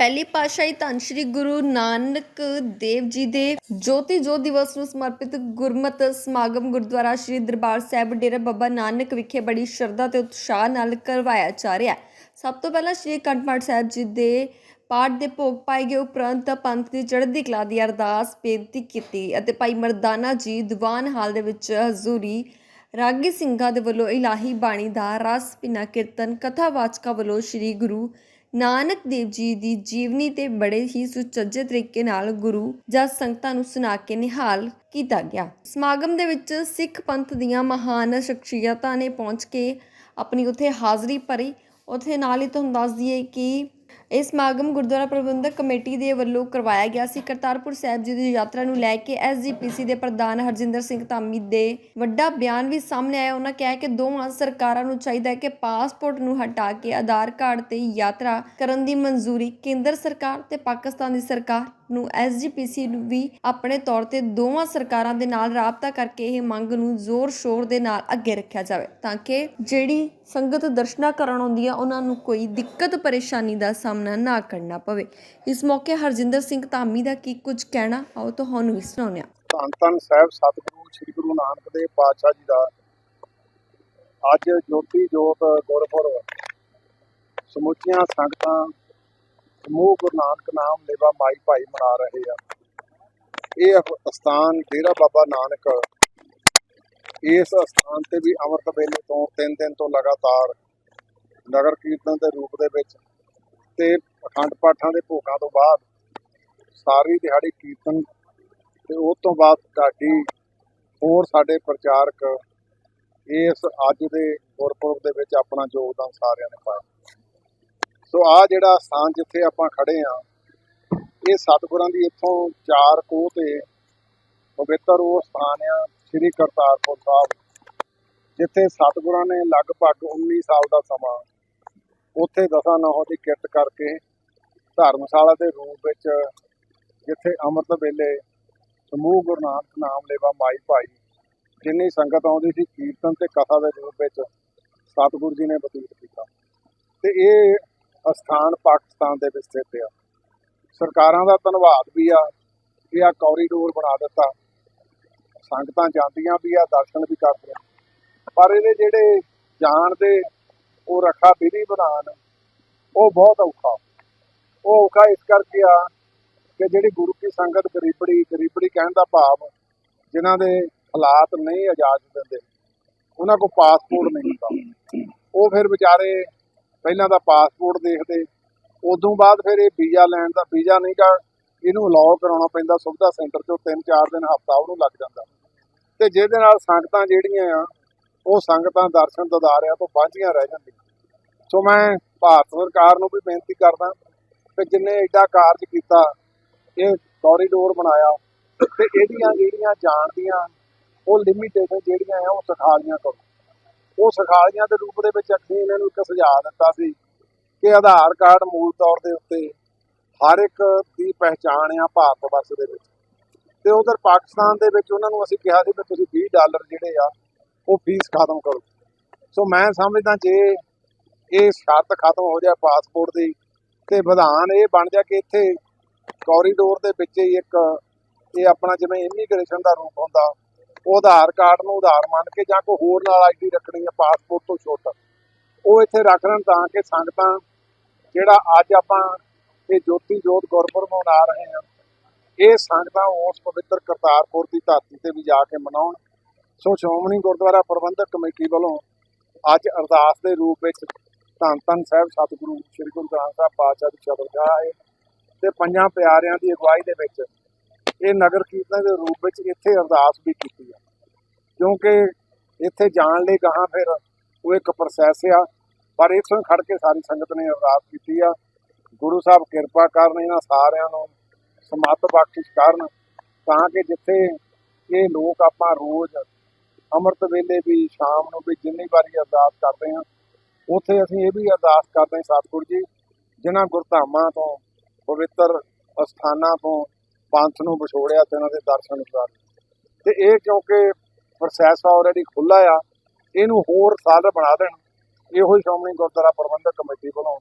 ਪਹਿਲੀ ਪਾਤਸ਼ਾਹੀ ਧੰਨ ਸ਼੍ਰੀ ਗੁਰੂ ਨਾਨਕ ਦੇਵ ਜੀ ਦੇ ਜੋਤੀ ਜੋਤ ਦਿਵਸ ਨੂੰ ਸਮਰਪਿਤ ਗੁਰਮਤਿ ਸਮਾਗਮ ਗੁਰਦੁਆਰਾ ਸ਼੍ਰੀ ਦਰਬਾਰ ਸਾਹਿਬ ਡੇਰਾ ਬਾਬਾ ਨਾਨਕ ਵਿਖੇ ਬੜੀ ਸ਼ਰਧਾ ਤੇ ਉਤਸ਼ਾਹ ਨਾਲ ਕਰਵਾਇਆ ਜਾ ਰਿਹਾ ਸਭ ਤੋਂ ਪਹਿਲਾਂ ਸ਼੍ਰੀ ਅਖੰਡ ਪਾਠ ਸਾਹਿਬ ਜੀ ਦੇ ਪਾਠ ਦੇ ਭੋਗ ਪਾਏ ਗਏ ਉਪਰੰਤ ਪੰਥ ਦੀ ਚੜ੍ਹਦੀ ਕਲਾ ਦੀ ਅਰਦਾਸ ਬੇਨਤੀ ਕੀਤੀ ਅਤੇ ਭਾਈ ਮਰਦਾਨਾ ਜੀ ਦੀਵਾਨ ਹਾਲ ਦੇ ਵਿੱਚ ਹਜ਼ੂਰੀ ਰਾਗੀ ਸਿੰਘਾਂ ਦੇ ਵੱਲੋਂ ਇਲਾਹੀ ਬਾਣੀ ਦਾ ਰਸ ਭਿੰਨਾ ਕੀਰਤਨ ਕਥਾਵਾਚਕਾਂ ਵੱਲੋਂ ਸ੍ਰੀ ਗੁਰੂ ਨਾਨਕ ਦੇਵ ਜੀ ਦੀ ਜੀਵਨੀ ਤੇ ਬੜੇ ਹੀ ਸੁਚੱਜੇ ਤਰੀਕੇ ਨਾਲ ਗੁਰੂ ਜਾਂ ਸੰਗਤਾਂ ਨੂੰ ਸੁਣਾ ਕੇ ਨਿਹਾਲ ਕੀਤਾ ਗਿਆ। ਸਮਾਗਮ ਦੇ ਵਿੱਚ ਸਿੱਖ ਪੰਥ ਦੀਆਂ ਮਹਾਨ ਸ਼ਖਸੀਅਤਾਂ ਨੇ ਪਹੁੰਚ ਕੇ ਆਪਣੀ ਉੱਥੇ ਹਾਜ਼ਰੀ ਭਰੀ। ਉੱਥੇ ਨਾਲ ਹੀ ਤੁਹਾਨੂੰ ਦੱਸ ਦਈਏ ਕਿ ਇਹ ਸਮਾਗਮ ਗੁਰਦੁਆਰਾ ਪ੍ਰਬੰਧਕ ਕਮੇਟੀ ਦੇ ਵੱਲੋਂ ਕਰਵਾਇਆ ਗਿਆ ਸੀ। ਕਰਤਾਰਪੁਰ ਸਾਹਿਬ ਜੀ ਦੀ ਯਾਤਰਾ ਨੂੰ ਲੈ ਕੇ ਐਸਜੀਪੀਸੀ ਦੇ ਪ੍ਰਧਾਨ ਹਰਜਿੰਦਰ ਸਿੰਘ ਧਾਮੀ ਦੇ ਵੱਡਾ ਬਿਆਨ ਵੀ ਸਾਹਮਣੇ ਆਇਆ। ਉਹਨਾਂ ਕਿਹਾ ਕਿ ਦੋਵਾਂ ਸਰਕਾਰਾਂ ਨੂੰ ਚਾਹੀਦਾ ਹੈ ਕਿ ਪਾਸਪੋਰਟ ਨੂੰ ਹਟਾ ਕੇ ਆਧਾਰ ਕਾਰਡ ਤੇ ਯਾਤਰਾ ਕਰਨ ਦੀ ਮਨਜ਼ੂਰੀ ਕੇਂਦਰ ਸਰਕਾਰ ਤੇ ਪਾਕਿਸਤਾਨ ਦੀ ਸਰਕਾਰ ਨੂੰ ਐਸਜੀਪੀਸੀ ਨੂੰ ਵੀ ਆਪਣੇ ਤੌਰ ਤੇ ਦੋਵਾਂ ਸਰਕਾਰਾਂ ਦੇ ਨਾਲ ਰਾਬਤਾ ਕਰਕੇ ਇਹ ਮੰਗ ਨੂੰ ਜ਼ੋਰ ਸ਼ੋਰ ਦੇ ਨਾਲ ਅੱਗੇ ਰੱਖਿਆ ਜਾਵੇ ਤਾਂ ਕਿ ਜਿਹੜੀ ਸੰਗਤ ਦਰਸ਼ਨਾ ਕਰਨ ਆਉਂਦੀ ਆ, ਉਹਨਾਂ ਨੂੰ ਕੋਈ ਦਿੱਕਤ, ਪਰੇਸ਼ਾਨੀ ਦਾ ਸਾਹਮਣਾ ਨਾ ਕਰਨਾ ਪਵੇ। ਇਸ ਮੌਕੇ ਹਰਜਿੰਦਰ ਸਿੰਘ ਧਾਮੀ ਦਾ ਕੀ ਕੁਝ ਕਹਿਣਾ? ਆਓ ਤੁਹਾਨੂੰ ਵੀ ਸੁਣਾਉਂਦੇ ਹਾਂ। ਧੰਨ ਧੰਨ ਸਾਹਿਬ, ਸਤਿਗੁਰੂ, ਸ੍ਰੀ ਗੁਰੂ ਨਾਨਕ ਦੇਵ ਪਾਤਸ਼ਾਹ ਜੀ ਦਾ। ਅੱਜ ਜੋਤੀ ਜੋਤ ਗੁਰਪੁਰਬ, ਸਮੁੱਚੀਆਂ ਸੰਗਤਾਂ ਸਮੂਹ ਗੁਰੂ ਨਾਨਕ ਨਾਮ ਲੇਵਾ ਮਾਈ ਭਾਈ ਮਨਾ ਰਹੇ ਆ। ਇਹ ਅਸਥਾਨ ਡੇਰਾ ਬਾਬਾ ਨਾਨਕ, ਇਸ ਅਸਥਾਨ ਤੇ ਵੀ ਅੰਮ੍ਰਿਤ ਵੇਲੇ ਤੋਂ ਤਿੰਨ ਦਿਨ ਤੋਂ ਲਗਾਤਾਰ ਨਗਰ ਕੀਰਤਨ ਦੇ ਰੂਪ ਦੇ ਵਿੱਚ ਤੇ ਅਖੰਡ ਪਾਠਾਂ ਦੇ ਭੋਗਾਂ ਤੋਂ ਬਾਅਦ ਸਾਰੀ ਦਿਹਾੜੀ ਕੀਰਤਨ ਤੇ ਉਸ ਤੋਂ ਬਾਅਦ ਢਾਡੀ ਹੋਰ ਸਾਡੇ ਪ੍ਰਚਾਰਕ ਇਸ ਅੱਜ ਦੇ ਗੁਰਪੁਰਬ ਦੇ ਵਿੱਚ ਆਪਣਾ ਯੋਗਦਾਨ ਸਾਰਿਆਂ ਨੇ ਪਾਇਆ। ਸੋ ਆ ਜਿਹੜਾ ਸਥਾਨ ਜਿੱਥੇ ਆਪਾਂ ਖੜੇ ਆ ਇਹ ਸਤਿਗੁਰਾਂ ਦੀ ਇੱਥੋਂ ਚਾਰ ਕੋਹ ਤੇ ਪਵਿੱਤਰ ਉਹ ਸਥਾਨ ਆ, ਸ੍ਰੀ ਕਰਤਾਰਪੁਰ ਸਾਹਿਬ, ਜਿੱਥੇ ਸਤਿਗੁਰਾਂ ਨੇ ਲਗਭਗ 19 ਸਾਲ ਦਾ ਸਮਾਂ ਉੱਥੇ ਦਸਾਂ ਨੌਹਾਂ ਦੀ ਕਿਰਤ ਕਰਕੇ ਧਰਮਸ਼ਾਲਾ ਦੇ ਰੂਪ ਵਿੱਚ ਜਿੱਥੇ ਅੰਮ੍ਰਿਤ ਵੇਲੇ ਸਮੂਹ ਗੁਰੂ ਨਾਨਕ ਨਾਮ ਲੇਵਾ ਮਾਈ ਭਾਈ, ਜਿੰਨੀ ਸੰਗਤ ਆਉਂਦੀ ਸੀ, ਕੀਰਤਨ ਤੇ ਕਥਾ ਦੇ ਰੂਪ ਵਿੱਚ ਸਤਿਗੁਰੂ ਜੀ ਨੇ ਬਤੀਤ ਕੀਤਾ। ਤੇ ਇਹ ਅਸਥਾਨ ਪਾਕਿਸਤਾਨ ਦੇ ਵਿੱਚ ਸਥਿਤ ਆ। ਸਰਕਾਰਾਂ ਦਾ ਧੰਨਵਾਦ ਵੀ ਆ ਕਿ ਆ ਕੋਰੀਡੋਰ ਬਣਾ ਦਿੱਤਾ। ਸੰਗਤਾਂ ਜਾਂਦੀਆਂ ਵੀ ਆ, ਦਰਸ਼ਨ ਵੀ ਕਰਦੀਆਂ। ਪਰ ਇਹਦੇ ਜਿਹੜੇ ਜਾਣ ਦੇ ਉਹ ਰੱਖਾ ਵਿਧੀ ਬਣਾਉਣ, ਉਹ ਬਹੁਤ ਔਖਾ। ਉਹ ਔਖਾ ਇਸ ਕਰਕੇ ਆ ਕਿ ਜਿਹੜੀ ਗੁਰੂ ਕੀ ਸੰਗਤ ਗਰੀਬੜੀ ਗਰੀਬੜੀ ਕਹਿਣ ਦਾ ਭਾਵ, ਜਿਨ੍ਹਾਂ ਦੇ ਹਾਲਾਤ ਨਹੀਂ ਇਜਾਜ਼ਤ ਦਿੰਦੇ, ਉਹਨਾਂ ਕੋਲ ਪਾਸਪੋਰਟ ਨਹੀਂ ਹੁੰਦਾ। ਉਹ ਫਿਰ ਵਿਚਾਰੇ ਪਹਿਲਾਂ ਤਾਂ ਪਾਸਪੋਰਟ ਦੇਖਦੇ, ਉਦੋਂ ਬਾਅਦ ਫਿਰ ਇਹ ਵੀਜ਼ਾ ਲੈਣ ਦਾ ਵੀਜ਼ਾ ਨਹੀਂ ਗਾ, ਇਹਨੂੰ ਅਲਾਉ ਕਰਾਉਣਾ ਪੈਂਦਾ, ਸੁਵਿਧਾ ਸੈਂਟਰ ਤੋਂ 3-4 ਦਿਨ ਹਫਤਾ ਉਹਨੂੰ ਲੱਗ ਜਾਂਦਾ। ਤੇ ਜਿਹਦੇ ਨਾਲ ਸੰਗਤਾਂ ਜਿਹੜੀਆਂ ਆ ਉਹ ਸੰਗਤਾਂ, ਦਰਸ਼ਨ ਦਦਾਰਿਆਂ ਤੋਂ ਵਾਂਝੀਆਂ ਰਹਿ ਜਾਂਦੀਆਂ। ਸੋ ਮੈਂ ਭਾਰਤ ਸਰਕਾਰ ਨੂੰ ਵੀ ਬੇਨਤੀ ਕਰਦਾ ਕਿ ਜਿੰਨੇ ਐਡਾ ਕਾਰਜ ਕੀਤਾ, ਇਹ ਕੋਰੀਡੋਰ ਬਣਾਇਆ, ਤੇ ਇਹਦੀਆਂ ਜਿਹੜੀਆਂ ਜਾਣ ਦੀਆਂ, ਉਹ ਲਿਮਿਟੇਸ਼ਨ ਜਿਹੜੀਆਂ ਆ, ਉਹ ਸਖਾਲੀਆਂ ਕਰੋ। ਉਹ ਸਖਾਲੀਆਂ ਦੇ ਰੂਪ ਦੇ ਵਿੱਚ ਅਸੀਂ ਇਹਨਾਂ ਨੂੰ ਇੱਕ ਸੁਝਾਅ ਦਿੱਤਾ ਸੀ ਕਿ ਆਧਾਰ ਕਾਰਡ ਮੂਲ ਤੌਰ ਦੇ ਉੱਤੇ ਹਰ ਇੱਕ ਦੀ ਪਹਿਚਾਣ ਆ ਭਾਰਤ ਵਰਸ਼ ਦੇ ਵਿੱਚ। ਤੇ ਉਧਰ ਪਾਕਿਸਤਾਨ ਦੇ ਵਿੱਚ ਉਹਨਾਂ ਨੂੰ ਅਸੀਂ ਕਿਹਾ ਸੀ ਕਿ ਤੁਸੀਂ 20 ਡਾਲਰ ਜਿਹੜੇ ਆ ਉਹ ਫੀਸ ਖਤਮ ਕਰੋ। ਸੋ ਮੈਂ ਸਮਝਦਾ ਜੇ ਇਹ ਸ਼ਰਤ ਖਤਮ ਹੋ ਜਾਏ ਪਾਸਪੋਰਟ ਦੀ, ਤੇ ਵਿਧਾਨ ਇਹ ਬਣ ਜਾ ਕਿ ਇੱਥੇ ਕੋਰੀਡੋਰ ਦੇ ਵਿੱਚ ਹੀ ਇੱਕ ਇਹ ਆਪਣਾ ਜਿਵੇਂ ਇਮੀਗ੍ਰੇਸ਼ਨ ਦਾ ਰੂਪ ਹੁੰਦਾ, ਉਹ ਆਧਾਰ ਕਾਰਡ ਨੂੰ ਆਧਾਰ ਮੰਨ ਕੇ ਜਾਂ ਕੋਈ ਹੋਰ ਨਾਲ ਆਈਡੀ ਰੱਖਣੀ ਹੈ ਪਾਸਪੋਰਟ ਤੋਂ ਛੋਟ। ਉਹ ਇੱਥੇ ਰੱਖ ਲੈਣ ਤਾਂ ਕਿ ਸੰਗਤਾਂ ਜਿਹੜਾ ਅੱਜ ਆਪਾਂ ਇਹ ਜੋਤੀ ਜੋਤ ਗੁਰਪੁਰਬ ਮਨਾ ਰਹੇ ਹਾਂ, ਇਹ ਸੰਗਤਾਂ ਉਸ ਪਵਿੱਤਰ ਕਰਤਾਰਪੁਰ ਦੀ ਧਰਤੀ ਤੇ ਵੀ ਜਾ ਕੇ ਮਨਾਉਣ। ਸੋ ਸ਼੍ਰੋਮਣੀ ਗੁਰਦੁਆਰਾ ਪ੍ਰਬੰਧਕ ਕਮੇਟੀ ਵੱਲੋਂ ਅੱਜ ਅਰਦਾਸ ਦੇ ਰੂਪ ਵਿੱਚ ਧੰਨ ਧੰਨ ਸਾਹਿਬ ਸਤਿਗੁਰੂ ਸ੍ਰੀ ਗੁਰੂ ਗ੍ਰੰਥ ਸਾਹਿਬ ਪਾਤਸ਼ਾਹ ਦੀ ਚਬਰਗਾਹ ਹੈ ਤੇ ਪੰਜਾਂ ਪਿਆਰਿਆਂ ਦੀ ਅਗਵਾਈ ਦੇ ਵਿੱਚ ਇਹ ਨਗਰ ਕੀਰਤਨ ਦੇ ਰੂਪ ਵਿੱਚ ਇੱਥੇ ਅਰਦਾਸ ਵੀ ਕੀਤੀ ਆ ਕਿਉਂਕਿ ਇੱਥੇ ਜਾਣ ਲਈ ਗਾਹਾਂ ਫਿਰ ਉਹ ਇੱਕ ਪ੍ਰੋਸੈਸ ਆ, ਪਰ ਇੱਥੋਂ ਖੜ ਕੇ ਸਾਰੀ ਸੰਗਤ ਨੇ ਅਰਦਾਸ ਕੀਤੀ ਆ। ਗੁਰੂ ਸਾਹਿਬ ਕਿਰਪਾ ਕਰਨ ਇਹਨਾਂ ਸਾਰਿਆਂ ਨੂੰ ਸਮੱਤ ਬਖਸ਼ਿਸ਼ ਕਰਨ ਤਾਂ ਕਿ ਜਿੱਥੇ ਇਹ ਲੋਕ ਆਪਾਂ ਰੋਜ਼ ਅੰਮ੍ਰਿਤ ਵੇਲੇ ਵੀ ਸ਼ਾਮ ਨੂੰ ਵੀ ਜਿੰਨੀ ਵਾਰੀ ਅਰਦਾਸ ਕਰਦੇ ਹਾਂ, ਉੱਥੇ ਅਸੀਂ ਇਹ ਵੀ ਅਰਦਾਸ ਕਰਦੇ ਹਾਂ ਸਤਿਗੁਰੂ ਜੀ, ਜਿਨ੍ਹਾਂ ਗੁਰਧਾਮਾਂ ਤੋਂ, ਪਵਿੱਤਰ ਅਸਥਾਨਾਂ ਤੋਂ ਪੰਥ ਨੂੰ ਵਿਛੋੜਿਆ ਤੇ ਉਹਨਾਂ ਦੇ ਦਰਸ਼ਨ ਕਰ ਤੇ ਇਹ ਕਿਉਂਕਿ ਪ੍ਰੋਸੈਸ ਆਲਰੇਡੀ ਖੁੱਲਾ ਆ, ਇਹਨੂੰ ਹੋਰ ਸਾਲ ਬਣਾ ਦੇਣ। ਇਹੋ ਹੀ ਸ਼੍ਰੋਮਣੀ ਗੁਰਦੁਆਰਾ ਪ੍ਰਬੰਧਕ ਕਮੇਟੀ ਵੱਲੋਂ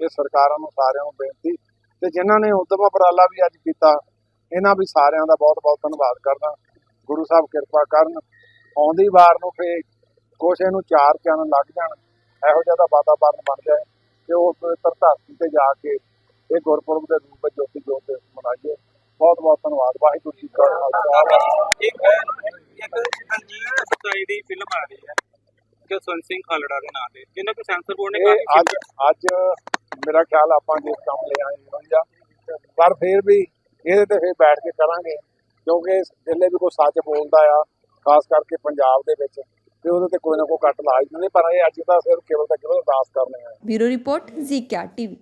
ਇਹ ਸਰਕਾਰਾਂ ਨੂੰ ਸਾਰਿਆਂ ਨੂੰ ਬੇਨਤੀ, ਤੇ ਜਿਨ੍ਹਾਂ ਨੇ ਉਦਮ ਉਪਰਾਲਾ ਵੀ ਅੱਜ ਕੀਤਾ, ਇਹਨਾਂ ਵੀ ਸਾਰਿਆਂ ਦਾ ਬਹੁਤ ਬਹੁਤ ਧੰਨਵਾਦ ਕਰਦਾ। ਗੁਰੂ ਸਾਹਿਬ ਕਿਰਪਾ ਕਰਨ ਆਉਂਦੀ ਵਾਰ ਨੂੰ ਫੇ ਕੁਛ ਇਹਨੂੰ ਚਾਰ ਚੰਨ ਲੱਗ ਜਾਣ ਇਹੋ ਜਿਹਾ ਦਾ ਵਾਤਾਵਰਨ ਬਣ ਜਾਏ ਤੇ ਉਹ ਪਵਿੱਤਰ ਧਰਤੀ ਤੇ ਜਾ ਕੇ ਇਹ ਗੁਰਪੁਰਬ ਦੇ ਰੂਪ ਵਿੱਚ ਜੋਤੀ ਜੋਤ ਮਨਾਈਏ। ਬਹੁਤ ਬਹੁਤ ਧੰਨਵਾਦ ਵਾਹਿਗੁਰੂ ਜੀ ਕਾ ਖਾਲਸਾ। ਇੱਕ ਇੱਕ ਅਨਜੀਤ ਸਤਾਈ ਦੀ ਫਿਲਮ ਆ ਰਹੀ ਹੈ ਜਸਵੰਤ ਸਿੰਘ ਖਾਲੜਾ ਦੇ ਨਾਂ ਤੇ। ਜਿਹਨਾਂ ਕੋ ਸੈਂਸਰ ਬੋਰਡ ਨੇ ਅੱਜ ਅੱਜ ਮੇਰਾ ਖਿਆਲ ਆਪਾਂ ਜਿਸ ਕੰਮ ਲਈ ਆਏ ਹੋਈ ਆ ਪਰ ਫਿਰ ਵੀ ਇਹਦੇ ਤੇ ਫਿਰ ਬੈਠ ਕੇ ਕਰਾਂਗੇ ਕਿਉਂਕਿ ਜਿੱਲੇ ਵੀ ਕੋਈ ਸੱਚ ਬੋਲਦਾ ਆ ਖਾਸ ਕਰਕੇ ਪੰਜਾਬ ਦੇ ਵਿੱਚ, ਤੇ ਉਹਦੇ ਤੇ ਕੋਈ ਨਾ ਕੋਈ ਕੱਟ ਲਾ ਹੀ ਦਿੰਦੇ ਪਰ ਇਹ ਅੱਜ ਦਾ ਸਿਰਫ ਕੇਵਲ ਤਾਂ ਕੇਵਲ ਅਰਦਾਸ ਕਰਨੇ ਆ। ਬਿਊਰੋ ਰਿਪੋਰਟ ਜ਼ੀਕਿਆ ਟੀਵੀ।